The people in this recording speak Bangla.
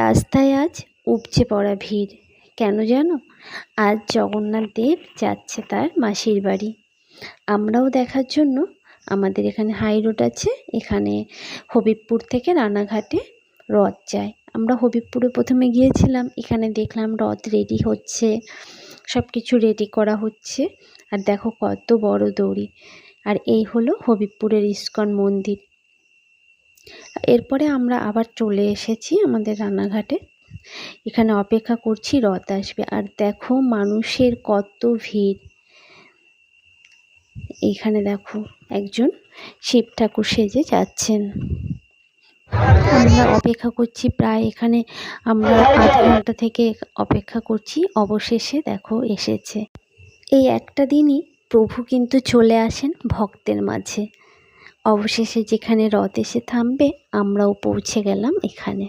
রাস্তায় আজ উপচে পড়া ভিড়। কেন জানো? আজ জগন্নাথ দেব যাচ্ছে তার মাসির বাড়ি। আমরাও দেখার জন্য আমাদের এখানে হাই রোড আছে, এখানে হবিবপুর থেকে রানাঘাটে রথ যায়। আমরা হবিবপুরে প্রথমে গিয়েছিলাম, এখানে দেখলাম রথ রেডি হচ্ছে সব কিছু রেডি করা হচ্ছে। আর দেখো কত বড় দড়ি। আর এই হলো হবিবপুরের ইস্কন মন্দির। এরপরে আমরা আবার চলে এসেছি আমাদের রানাঘাটে এখানে অপেক্ষা করছি, রথ আসবে। আর দেখো মানুষের কত ভিড়। এইখানে দেখো একজন শিব ঠাকুর সেজে যাচ্ছেন। আমরা অপেক্ষা করছি প্রায় এখানে আমরা আধ ঘণ্টা থেকে অপেক্ষা করছি, অবশেষে দেখো এসেছে। এই একটা দিনই প্রভু কিন্তু চলে আসেন ভক্তের মাঝে। অবশেষে যেখানে রথ এসে থামবে আমরাও পৌঁছে গেলাম এখানে।